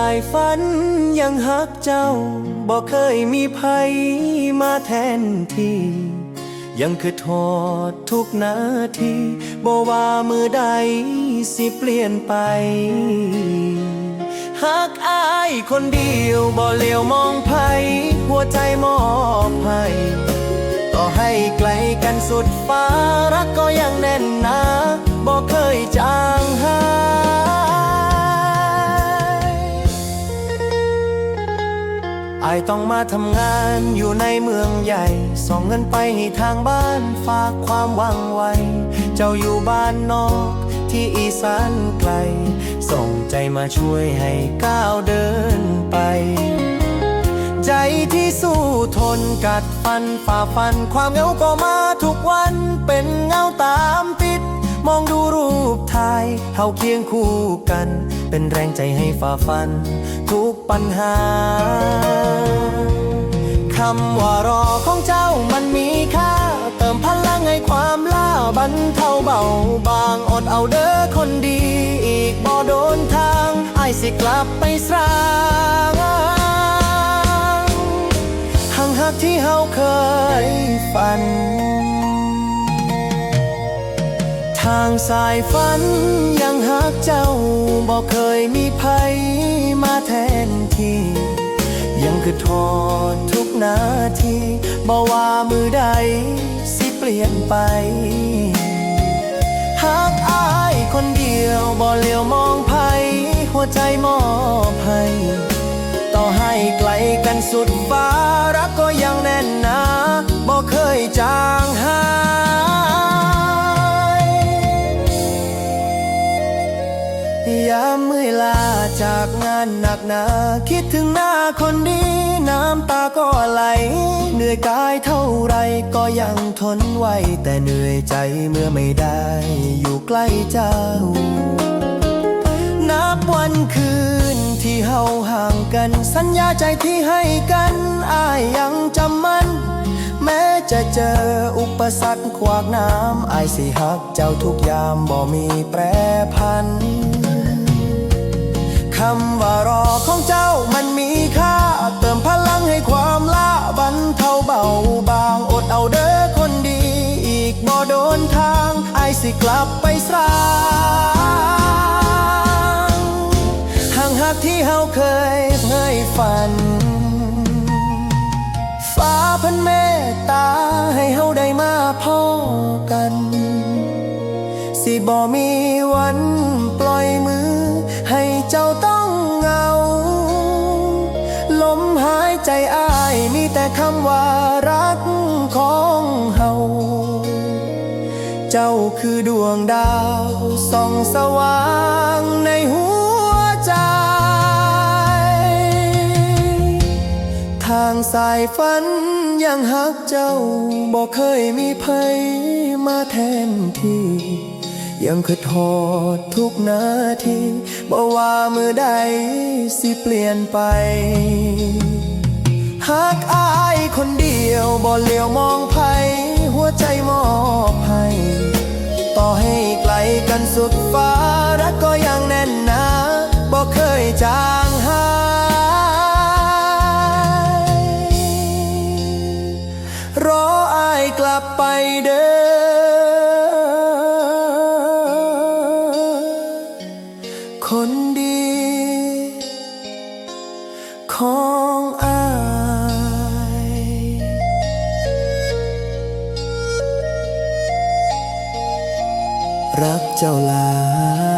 ายันยังฮักเจ้าบ่เคยมีภัยมาแทนที่ ยังคือทอดทุกนาทีบ่ว่ามือใดสิเปลี่ยนไปฮักอายคนเดียวบ่เลี้ยวมองภัยหัวใจมอบให้ต่อให้ไกลกันสุดฟ้าายต้องมาทำงานอยู่ในเมืองใหญ่ ส่งเงินไปให้ทางบ้านฝากความหวังไว้ เจ้าอยู่บ้านนอกที่อีสานไกล ส่งใจมาช่วยให้ก้าวเดินไป ใจที่สู้ทนกัดฟันฝ่าฟัน ความเหงาก็มาทุกวันเป็นเงาตามติด มองดูรูปถ่ายเท่าเคียงคู่กัน เป็นแรงใจให้ฝ่าฟัน ทุกปัญหาำว่ารอของเจ้ามันมีค่า เติมพลังให้ความล่าบรรเทาเบาบางอดเอาเด้อคนดี อีกบ่โดนทางไอ้สิกลับไปสร้างหังหักที่เฮาเคยฝัน ทางสายฝันยังหักเจ้าบอกเคยมีภัยมาแทนที่ ยังคือทอดทุ นาทีบอกว่ามือใดสิเปลี่ยนไป หากอายคนเดียวบ่เลี้ยวมองภัยหัวใจมอบให้ต่อให้ไกลกันสุดฟ้ารัก มเมื่อยลาจากงานหนักหนา คิดถึงหน้าคนดี น้ำตาก็ไหล เหนื่อยกายเท่าไรก็ยังทนไหว แต่เหนื่อยใจเมื่อไม่ได้ อยู่ใกล้เจ้า นับวันคืนที่เฮาห่างกัน สัญญาใจที่ให้กันอายยังจำมัน แม้จะเจออุปสรรคขวากน้ำอายสิฮักเจ้าทุกยามบ่มีแปรพัน โดนทางไอสิกลับไปสร้างห่างหักที่เฮาเคยเผยฝัน ฟ้าพันเมตตาให้เฮาได้มาพอกัน สิบ่มีวันปล่อยมือ ให้เจ้าต้องเหงา ลมหายใจอ้ายมีแต่คำว่ารักของเฮา จ้าคือดวงดาวส่องสว่างในหัวใจ ทางสายฝันยังหักเจ้าบอกเคยมีภัยมาแทนที่ ยังคือทอดทุกนาทีบอกว่ามือใดสิเปลี่ยนไปหากอายคนเดียวบ่เลียวมองภัยหัวใจมอบให้ ให้ไกลกันสุดฟ้า รักก็ยังแน่นหนาบ่เคยจางหายรออายกลับไปเด้อคนดี ของอาย รักเจ้าหลาย